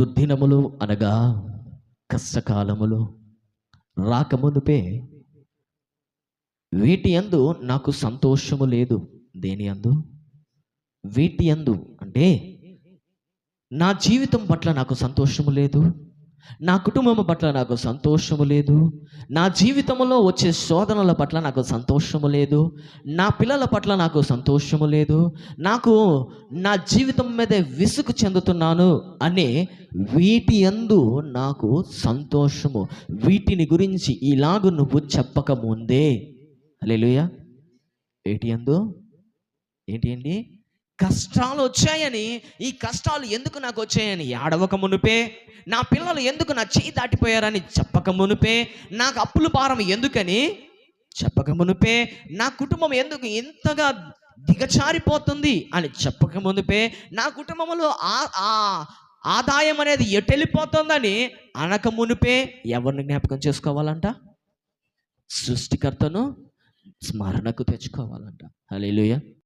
దుర్దినములు అనగా కష్టకాలములు. రాకముందుపే వీటి యందు నాకు సంతోషము లేదు. దేని యందు? వీటి యందు అంటే నా జీవితం పట్ల నాకు సంతోషము లేదు. నా కుటుంబం పట్ల నాకు సంతోషము లేదు. నా జీవితంలో వచ్చే శోధనల పట్ల నాకు సంతోషము లేదు. నా పిల్లల పట్ల నాకు సంతోషము లేదు. నాకు నా జీవితం మీద విసుగు చెందుతున్నాను అనే వీటి యందు నాకు సంతోషము. వీటిని గురించి ఇలాగు నువ్వు చెప్పక ముందే. అలేలుయా ఏటి ఏంటి అండి? కష్టాలు వచ్చాయని ఈ కష్టాలు ఎందుకు నాకు వచ్చాయని ఆడవక మునుపే నా పిల్లలు ఎందుకు నా చేయి దాటిపోయారని చెప్పక మునుపే నాకు అప్పుల భారం ఎందుకని చెప్పక మునుపే నా కుటుంబం ఎందుకు ఇంతగా దిగచారిపోతుంది అని చెప్పక మునుపే నా కుటుంబంలో ఆ ఆ ఆదాయం అనేది ఎటెళ్ళిపోతుందని అనక మునుపే ఎవరిని జ్ఞాపకం చేసుకోవాలంట? సృష్టికర్తను స్మరణకు తెచ్చుకోవాలంట. హల్లెలూయా.